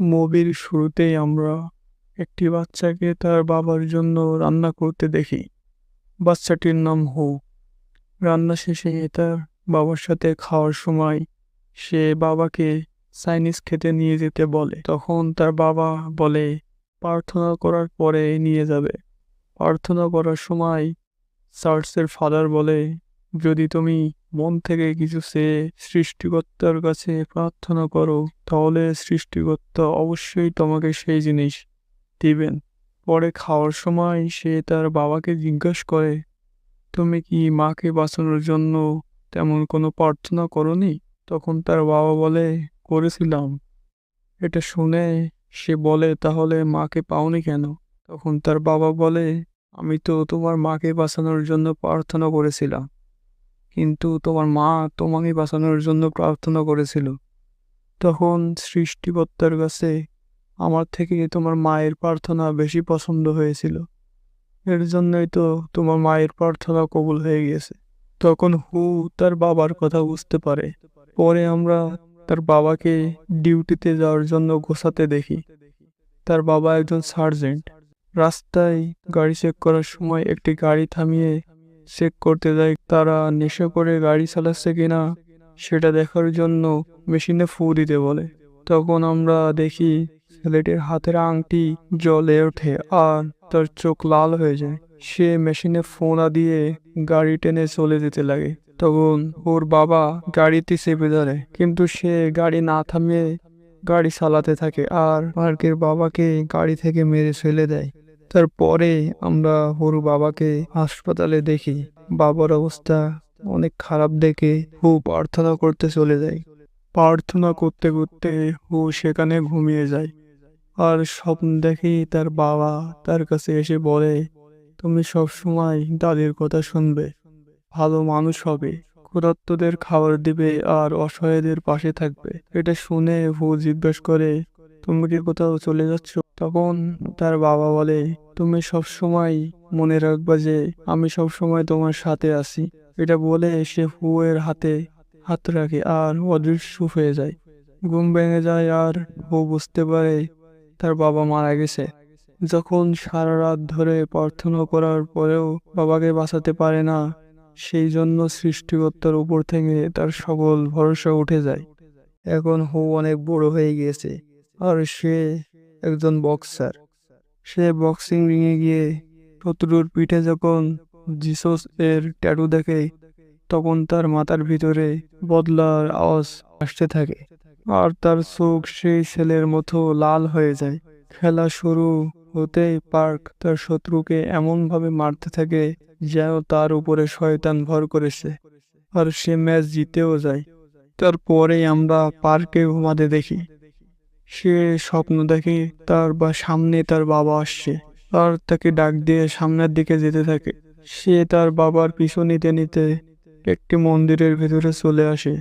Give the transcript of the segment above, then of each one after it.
মুভির শুরুতেই আমরা একটি বাচ্চাকে তার বাবার জন্য রান্না করতে দেখি। বাচ্চাটির নাম হু। রান্না শেষে তার বাবার সাথে খাওয়ার সময় সে বাবাকে চাইনিজ খেতে নিয়ে যেতে বলে। তখন তার বাবা বলে, প্রার্থনা করার পরে নিয়ে যাবে। প্রার্থনা করার সময় চার্চের ফাদার বলে, যদি তুমি মন থেকে কিছু চেয়ে সৃষ্টিকর্তার কাছে প্রার্থনা করো, তাহলে সৃষ্টিকর্তা অবশ্যই তোমাকে সেই জিনিস দিবেন। পরে খাওয়ার সময় সে তার বাবাকে জিজ্ঞাসা করে, তুমি কি মাকে বাঁচানোর জন্য তেমন কোনো প্রার্থনা করনি? তখন তার বাবা বলে, করেছিলাম। এটা শুনে সে বলে, তাহলে মাকে পাওনি কেন? তখন তার বাবা বলে, আমি তো তোমার মাকে বাঁচানোর জন্য প্রার্থনা করেছিলাম। কিন্তু তোমার মা তোমাকে বাঁচানোর জন্য প্রার্থনা করেছিল। তখন সৃষ্টিকর্তার কাছে আমার থেকে তোমার মায়ের প্রার্থনা বেশি পছন্দ হয়েছিল। এর জন্যই তো তোমার মায়ের প্রার্থনা কবুল হয়ে গিয়েছে তখন হু তার বাবার কথা বুঝতে পারে। পরে আমরা তার বাবাকে ডিউটিতে যাওয়ার জন্য গোছাতে দেখি। তার বাবা একজন সার্জেন্ট। রাস্তায় গাড়ি চেক করার সময় একটি গাড়ি থামিয়ে চেক করতে যায় তারা নেশা করে গাড়ি চালাচ্ছে কিনা, সেটা দেখার জন্য মেশিনে ফু দিতে বলে। তখন আমরা দেখি ছেলেটির হাতের আংটি জলে ওঠে আর তার চোখ লাল হয়ে যায়। সে মেশিনে ফোনা দিয়ে গাড়ি টেনে চলে যেতে লাগে। তখন ওর বাবা গাড়িতে চেপে ধরে, কিন্তু সে গাড়ি না থামিয়ে গাড়ি চালাতে থাকে আর পার্কের বাবাকে গাড়ি থেকে মেরে ফেলে দেয়। তারপরে আমরা ওর বাবাকে হাসপাতালে দেখি। বাবার অবস্থা অনেক খারাপ দেখে হু প্রার্থনা করতে চলে যায়। প্রার্থনা করতে করতে হু সেখানে ঘুমিয়ে যায়। আর স্বপ্ন দেখি তার বাবা তার কাছে এসে বলে, তুমি সব সময় দাদির কথা শুনবে। ভালো মানুষ হবে। ক্ষুধার্তদের খাবার দিবে আর অসহায়দের পাশে থাকবে। এটা শুনে হু জিজ্ঞেস করে, তুমি কি কোথাও চলে যাচ্ছ? তখন তার বাবা বলে তুমি সব সময় মনে রাখবা যে আমি সব সময় তোমার সাথে আছি। এটা বলে সে হুয়ের হাতে হাত রাখে আর অদৃশ্য হয়ে যায়। ঘুম ভেঙে যায় আর হু বুঝতে পারে তার বাবা মারা গেছে। যখন সারা রাত ধরে প্রার্থনা করার পরেও বাবাকে বাঁচাতে পারে না, সেই জন্য সৃষ্টিকর্তার উপর থেকে তার সকল ভরসা উঠে যায়। এখন হু অনেক বড় হয়ে গিয়েছে আর সে একজন বক্সার সে বক্সিং রিংয়ে গিয়ে শত্রুর পিঠে যখন জিসস এর ট্যাটু দেখে, তখন তার মাথার ভিতরে বদলার আওয়াজ আসতে থাকে আর তার চোখ সেই ছেলের মতো লাল হয়ে যায়। খেলা শুরু হতেই পার্ক তার শত্রুকে এমনভাবে মারতে থাকে যেন তার উপরে শয়তান ভর করেছে আর সে ম্যাচ জিতেও যায়। তারপরেই আমরা পার্কে ঘুমাতে দেখি। সে স্বপ্ন দেখে তার বা সামনে তার বাবা আসছে। আর তাকে ডাক দিয়ে সামনের দিকে যেতে থাকে। সে তার বাবার পিছু নিতে নিতে একটি মন্দিরের ভেতরে চলে আসে।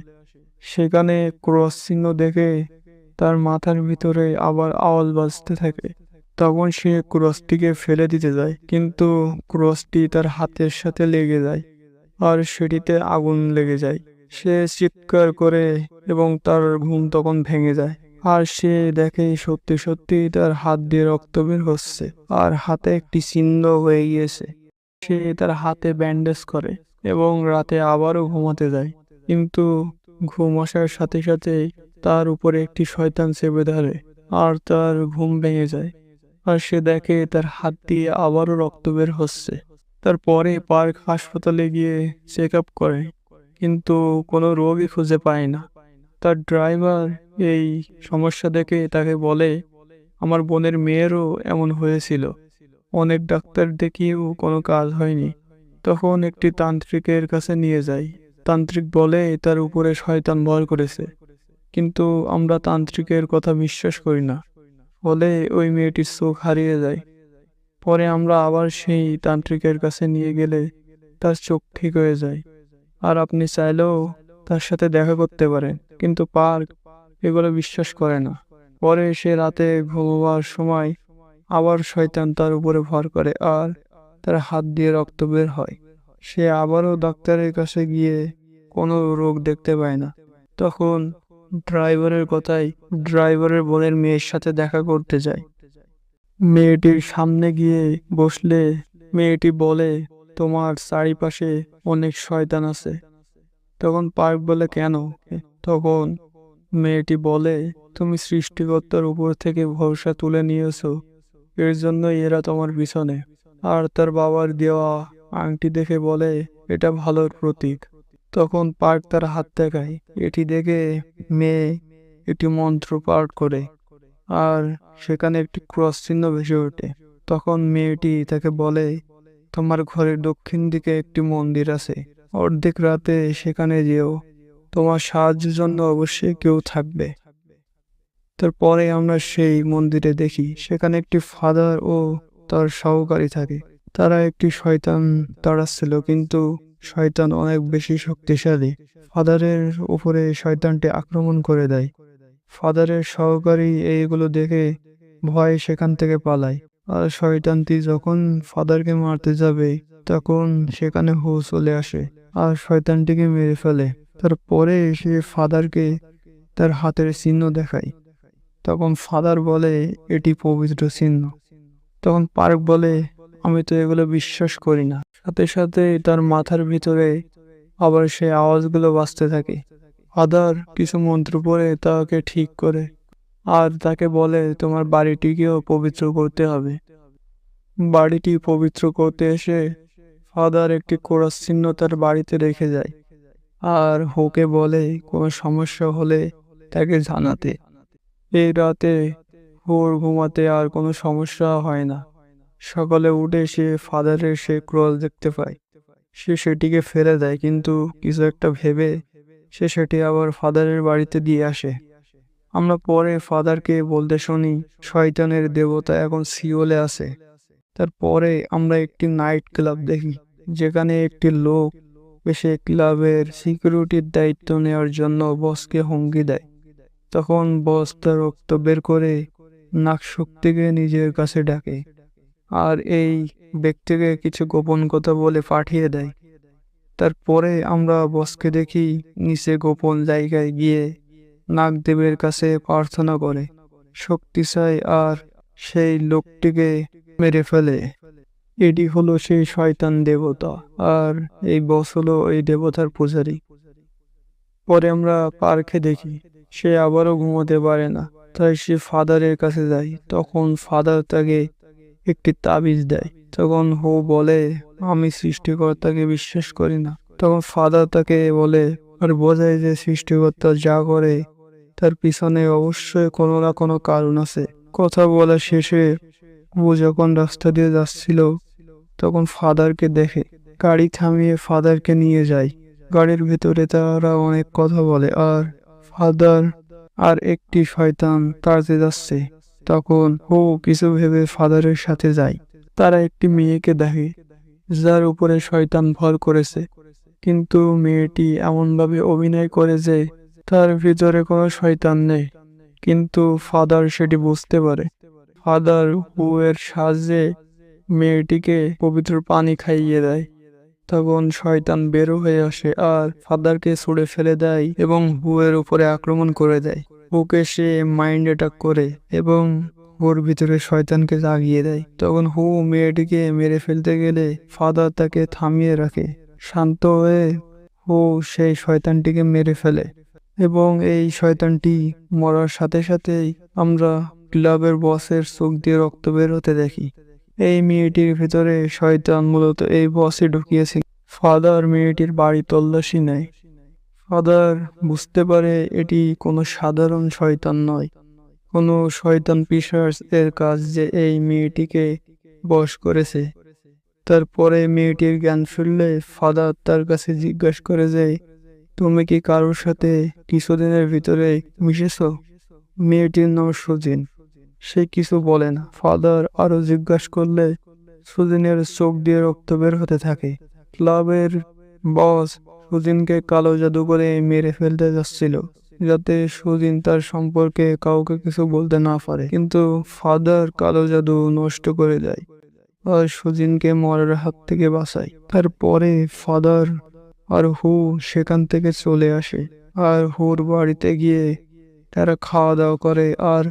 সেখানে ক্রস চিহ্ন দেখে তার মাথার ভিতরে আবার আওয়াজ বাজতে থাকে। তখন সে ক্রসটিকে ফেলে দিতে যায়, কিন্তু ক্রসটি তার হাতের সাথে লেগে যায় আর সেটিতে আগুন লেগে যায়। সে চিৎকার করে এবং তার ঘুম তখন ভেঙে যায়। আর সে দেখে সত্যি সত্যি তার হাত দিয়ে রক্ত বের হচ্ছে আর হাতে একটি চিহ্ন হয়ে গিয়েছে। সে তার হাতে ব্যান্ডেজ করে এবং রাতে আবারও ঘুমাতে যায়। কিন্তু ঘুম আসার সাথে সাথে তার উপরে একটি শয়তান চেপে ধরে আর তার ঘুম ভেঙে যায়। আর সে দেখে তার হাত দিয়ে আবারও রক্ত বের হচ্ছে। তারপরে পার্ক হাসপাতালে গিয়ে চেক আপ করে, কিন্তু কোনো রোগই খুঁজে পায় না। তার ড্রাইভার এই সমস্যা দেখে তাকে বলে, আমার বোনের মেয়েরও এমন হয়েছিল। অনেক ডাক্তার দেখিয়েও কোনো কাজ হয়নি। তখন একটি তান্ত্রিকের কাছে নিয়ে যাই। তান্ত্রিক বলে, তার উপরে শয়তান ভর করেছে। কিন্তু আমরা তান্ত্রিকের কথা বিশ্বাস করি না। ফলে ওই মেয়েটির চোখ হারিয়ে যায়। পরে আমরা আবার সেই তান্ত্রিকের কাছে নিয়ে গেলে তার চোখ ঠিক হয়ে যায়। আর আপনি চাইলেও তার সাথে দেখা করতে পারেন কিন্তু পার্ক এগুলো বিশ্বাস করে না। পরে সে রাতে ঘুমোবার সময় আবার শয়তান তার উপরে ভর করে আর তার হাত দিয়ে রক্ত বের হয়। সে আবারও ডাক্তারের কাছে গিয়ে কোনো রোগ দেখতে পায় না। তখন ড্রাইভারের কথায় ড্রাইভারের বোনের মেয়ের সাথে দেখা করতে যায়। মেয়েটির সামনে গিয়ে বসলে মেয়েটি বলে, তোমার চারিপাশে অনেক শয়তান আছে। তখন পার্ক বলে কেন? তখন মেয়েটি বলে তুমি সৃষ্টিকর্তার উপর থেকে ভরসা তুলে নিয়েছো। এর জন্য এরা তোমার পিছনে। আর তার বাবার দেওয়া আংটি দেখে বলে এটা ভালোর প্রতীক। তখন পার্ক তার হাত দেখায়। এটি দেখে মেয়ে একটি মন্ত্র পাঠ করে আর সেখানে একটি ক্রস চিহ্ন ভেসে ওঠে। তখন মেয়েটি তাকে বলে তোমার ঘরের দক্ষিণ দিকে একটি মন্দির আছে। অর্ধেক রাতে সেখানে যেও। তোমার সাহায্যের জন্য অবশ্যই কেউ থাকবে। তারপরে আমরা সেই মন্দিরে দেখি, সেখানে একটি ফাদার ও তার সহকারী থাকে। তারা একটি শয়তান তাড়াচ্ছিল, কিন্তু শয়তান অনেক বেশি শক্তিশালী। ফাদারের উপরে শয়তানটি আক্রমণ করে দেয়। ফাদারের সহকারী এইগুলো দেখে ভয়ে সেখান থেকে পালায়। আর শয়তানটি যখন ফাদারকে মারতে যাবে, তখন সেখানে হু চলে আসে। আর শয়তানটিকে মেরে ফেলে। তারপরে সে ফাদারকে তার হাতের চিহ্ন দেখায়। তখন ফাদার বলে, এটি পবিত্র চিহ্ন। তখন পার্ক বলে, আমি তো এগুলো বিশ্বাস করি না। সাথে সাথে তার মাথার ভিতরে আবার সেই আওয়াজগুলো বাঁচতে থাকে। ফাদার কিছু মন্ত্র পড়ে তাকে ঠিক করে আর তাকে বলে, তোমার বাড়িটিকেও পবিত্র করতে হবে। বাড়িটি পবিত্র করতে এসে ফাদার একটি কোরাস চিহ্ন তার বাড়িতে রেখে যায়। আর হোকে বলে, কোনো সমস্যা হলে তাকে জানাতে। এই রাতে হোর ঘুমাতে আর কোনো সমস্যা হয় না। সকালে উঠে সে ফাদারের সে ক্রল দেখতে পায়। সে সেটিকে ফেলে দেয়, কিন্তু কিছু একটা ভেবে সে সেটি আবার ফাদারের বাড়িতে দিয়ে আসে। আমরা পরে ফাদারকে বলতে শুনি, শয়তানের দেবতা এখন সিওলে আছে। তারপরে আমরা একটি নাইট ক্লাব দেখি, যেখানে একটি লোক এসে ক্লাবের সিকিউরিটির দায়িত্ব নেওয়ার জন্য বসকে হুমকি দেয়। তখন বস তার রক্ত বের করে নাক শক্তিকে নিজের কাছে ডাকে আর এই ব্যক্তিকে কিছু গোপন কথা বলে পাঠিয়ে দেয়। তারপরে আমরা বসকে দেখি, নিচে গোপন জায়গায় গিয়ে নাগদেবের কাছে প্রার্থনা করে শক্তি আর সেই লোকটিকে মেরে ফেলে। এটি হলো সেই শয়তান দেবতা আর এই বস হলো এই দেবতার পূজারী। পরে আমরা পার্কে দেখি, সে আবারও ঘুমোতে পারে না। তাই সে ফাদারের কাছে যায়। তখন ফাদার তাকে একটি তাবিজ দেয়। তখন হো বলে, আমি সৃষ্টিকর্তাকে বিশ্বাস করি না। তখন ফাদার তাকে বলে, আর বোঝায় যে সৃষ্টিকর্তা যা করে, তার পিছনে অবশ্যই কোনো না কোনো কারণ আছে। কথা বলা শেষে ও যখন রাস্তা দিয়ে যাচ্ছিল, তখন ফাদারকে দেখে। গাড়ি থামিয়ে ফাদারকে নিয়ে যায়। গাড়ির ভেতরে তারা অনেক কথা বলে, আর ফাদার আর একটি শয়তান তাড়তে যাচ্ছে, তখন ও কিছু ভেবে ফাদারের সাথে যায়। তারা একটি মেয়েকে দেখে, যার উপরে শয়তান ভর করেছে। কিন্তু মেয়েটি এমনভাবে অভিনয় করে যে, তার ভিতরে কোনো শয়তান নেই। কিন্তু ফাদার সেটি বুঝতে পারে। ফাদার হু সাহায্যে মেয়েটিকে পবিত্র পানি খাইয়ে দেয়। তখন শয়তান বেরো হয়ে আসে আর ফাদারকে ছুড়ে ফেলে দেয় এবং হুয়ের উপরে আক্রমণ করে দেয়। হুকে সে মাইন্ড অ্যাটাক করে এবং ওর ভিতরে শয়তানকে জাগিয়ে দেয়। তখন হু মেয়েটিকে মেরে ফেলতে গেলে ফাদার তাকে থামিয়ে রাখে। শান্ত হয়ে হু সেই শয়তানটিকে মেরে ফেলে এবং এই শয়তানটি মরার সাথে সাথেই আমরা ক্লাবের বসের চোখ দিয়ে রক্ত বের হতে দেখি। এই মেয়েটির ভিতরে শয়তান মূলত এই বসে ঢুকিয়েছে। ফাদার মেয়েটির বাড়ি তল্লাশি নেয় ফাদার বুঝতে পারে এটি কোনো সাধারণ শয়তান নয়। কোনো শয়তান পিসার্স এর কাজ যে এই মেয়েটিকে বশ করেছে। তারপরে মেয়েটির জ্ঞান ফিরলে ফাদার তার কাছে জিজ্ঞাসা করে যে, তুমি কি কারোর সাথে কিছুদিনের ভিতরে মিশেছ? মেয়েটির নাম সুজিন। সে কিছু বলে না। ফাদার আরও জিজ্ঞাসা করলে সুজিনের চোখ দিয়ে রক্ত বের হতে থাকে। ক্লাবের বস সুজিনকে কালো জাদু করে মেরে ফেলতে যাচ্ছিল, যাতে সুজিন তার সম্পর্কে কাউকে কিছু বলতে না পারে। কিন্তু ফাদার কালো জাদু নষ্ট করে দেয় আর সুজিনকে মরার হাত থেকে বাঁচায়। তারপরে ফাদার আর হু সেখান থেকে চলে আসে। আর হুর বাড়িতে গিয়ে তারা খাওয়া দাওয়া করে আর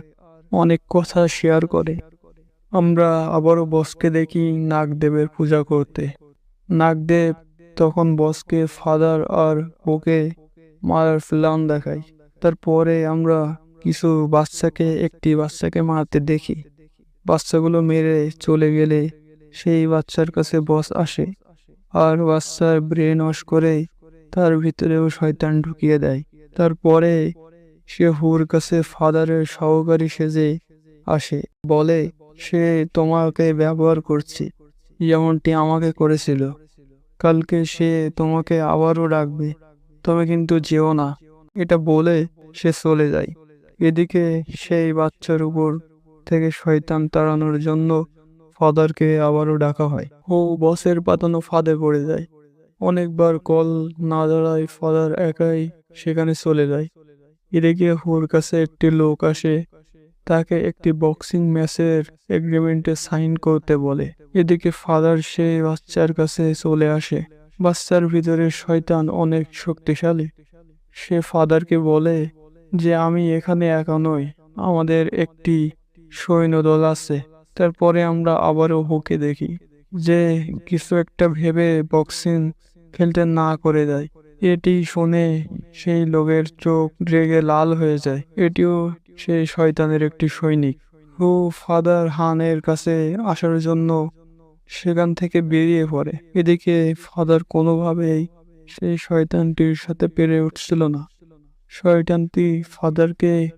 অনেক কথা শেয়ার করে। আমরা আবারও বসকে দেখি নাগদেবের পূজা করতে। নাগদেব তখন বসকে ফাদার আর ওকে মারার প্ল্যান দেখায়। তারপরে আমরা কিছু বাচ্চাকে, একটি বাচ্চাকে মারতে দেখি। বাচ্চাগুলো মেরে চলে গেলে সেই বাচ্চার কাছে বস আসে আর বাচ্চার ব্রেন ওয়াশ করে তার ভিতরেও শয়তান ঢুকিয়ে দেয়। তারপরে সে হুর কাছে ফাদারের সহকারী সেজে আসে, বলে, সে তোমাকে ব্যবহার করছে, যেমনটি আমাকে করেছিল। কালকে সে তোমাকে আবারও ডাকবে তবে কিন্তু যেও না। এটা বলে সে চলে যায়। এদিকে সেই বাচ্চার উপর থেকে শয়তান তাড়ানোর জন্য ফাদারকে আবারও ডাকা হয়। ও বসের পাতানো ফাঁদে পড়ে যায়। অনেকবার কল না দাঁড়ায় ফাদার একাই সেখানে চলে যায়। এদিকে হুর কাছে একটি লোক আসে, তাকে একটি বক্সিং ম্যাচের এগ্রিমেন্টে সাইন করতে বলে। এদিকে ফাদার সেই বাচ্চার কাছে চলে আসে। বাচ্চার ভিতরে শয়তান অনেক শক্তিশালী। সে ফাদারকে বলে যে, আমি এখানে একা নই, আমাদের একটি সৈন্যদল আছে। তারপরে আমরা আবারও হুকে দেখি যে, কিছু একটা ভেবে বক্সিং খেলতে না করে দেয়। এটি শুনে সেই লোকের চোখ রেগে লাল হয়ে যায়। এটিও সেই শয়তানের একটি সৈনিক হু ফাদার হানের কাছে আসার জন্য সেখান থেকে বেরিয়ে পড়ে। এদিকে ফাদার কোনোভাবেই সেই শয়তানটির সাথে পেরে উঠছিল না। শয়তানটি ফাদারকে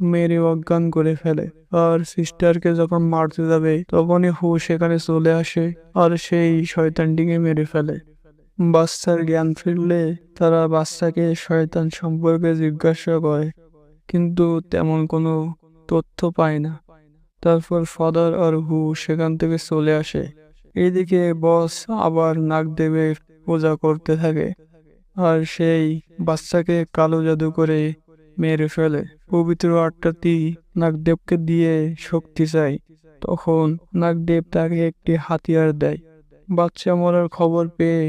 মেরে অজ্ঞান করে ফেলে আর সিস্টারকে যখন মারতে যাবে তখনই হু সেখানে চলে আসে আর সেই শয়তানটিকে মেরে ফেলে। বাচ্চার জ্ঞান ফিরলে তারা বাচ্চাকে শয়তান সম্পর্কে জিজ্ঞাসা করে, কিন্তু তেমন কোনো তথ্য পায় না। তারপর ফাদার আর হু সেখান থেকে চলে আসে। এইদিকে বস আবার নাগদেবের পূজা করতে থাকে আর সেই বাচ্চাকে কালো জাদু করে মেরে ফেলে। পবিত্র আটটাটি নাগদেবকে দিয়ে শক্তি চাই তখন নাগদেব তাকে একটি হাতিয়ার দেয়। বাচ্চা মরার খবর পেয়ে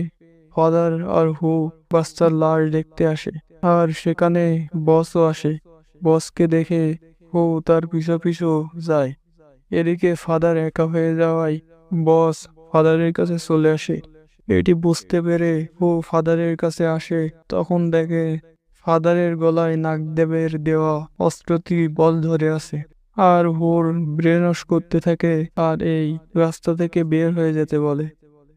ফাদার আর হু বাচ্চার লাশ দেখতে আসে, আর সেখানে বসও আসে। বসকে দেখে হু তার পিছু পিছু যায়। এদিকে ফাদার একা হয়ে যাওয়ায় বস ফাদারের কাছে চলে আসে। এটি বুঝতে পেরে ও ফাদারের কাছে আসে, তখন দেখে ফাদারের গলায় নাগদেবের দেওয়া অস্ত্রটি বল ধরে আছে, আর ওর ব্রেনস করতে থাকে, আর এই রাস্তা থেকে বের হয়ে যেতে বলে।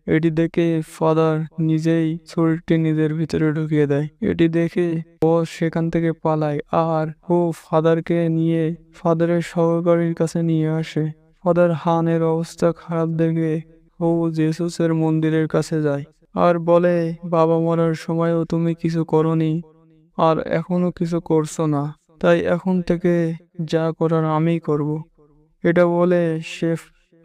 এটি দেখে ফাদার নিজেই শরীরটি নিজের ভিতরে ঢুকিয়ে দেয়। এটি দেখে ও সেখান থেকে পালায় আর ও ফাদারকে নিয়ে ফাদারের সহকারীর কাছে নিয়ে আসে। ফাদার হানের অবস্থা খারাপ দেখে ও জেসুসের মন্দিরের কাছে যায়। আর বলে, বাবা মরার সময়ও তুমি কিছু করনি, আর এখনও কিছু করছ না। তাই এখন থেকে যা করার আমিই করব। এটা বলে সে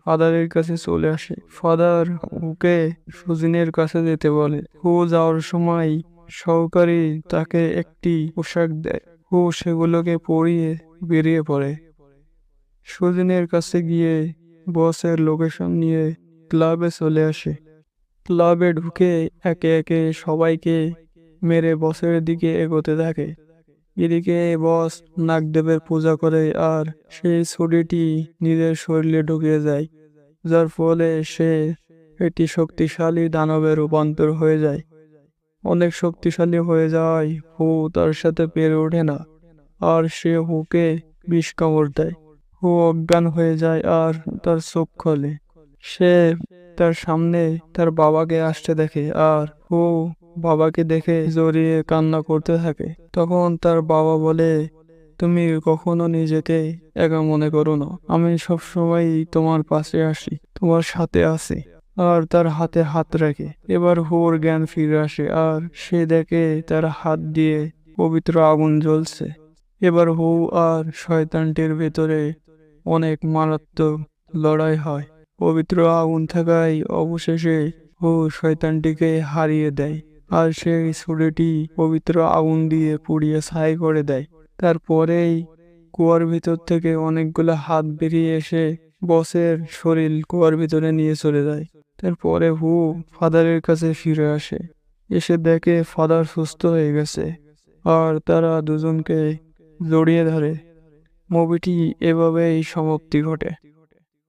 ফাদারের কাছে চলে আসে। ফাদার হুকে সুজিনের কাছে যেতে বলে। হু যাওয়ার সময় সহকারী তাকে একটি পোশাক দেয়। হু সেগুলোকে পরিয়ে বেরিয়ে পড়ে। সুজিনের কাছে গিয়ে বসের লোকেশন নিয়ে ক্লাবে চলে আসে। ক্লাবে ঢুকে একে একে সবাইকে মেরে বসের দিকে এগোতে থাকে। এদিকে বস নাগদেবের পূজা করে আর সেই ছড়িটি নিজের শরীরে ঢুকিয়ে যায় যার ফলে সে একটি শক্তিশালী দানবে রূপান্তর হয়ে যায়। অনেক শক্তিশালী হয়ে যাওয়ায় হু তার সাথে পেরে ওঠে না, আর সে হুকে বিষ কামড় দেয়। হু অজ্ঞান হয়ে যায় আর তার চোখ খোলে। সে তার সামনে তার বাবাকে আসতে দেখে আর ও বাবাকে দেখে জড়িয়ে কান্না করতে থাকে। তখন তার বাবা বলে, তুমি কখনো নিজেকে একা মনে করো না। আমি সবসময় তোমার পাশে আসি, তোমার সাথে আছি আর তার হাতে হাত রাখে। এবার হুর জ্ঞান ফিরে আসে আর সে দেখে তার হাত দিয়ে পবিত্র আগুন জ্বলছে। এবার হু আর শয়তানটির ভেতরে অনেক মারাত্মক লড়াই হয়। পবিত্র আগুন থাকায় অবশেষে ও শয়তানটিকে হারিয়ে দেয়। আর সেই ছুরিটি পবিত্র আগুন দিয়ে পুড়িয়ে ছাই করে দেয়। তারপরেই কুয়ার ভিতর থেকে অনেকগুলো হাত বেরিয়ে এসে বসের শরীর কুয়ার ভিতরে নিয়ে চলে যায়। তারপরে হু ফাদারের কাছে ফিরে আসে। এসে দেখে ফাদার সুস্থ হয়ে গেছে আর তারা দুজনকে জড়িয়ে ধরে। মুভিটি এভাবেই সমাপ্তি ঘটে।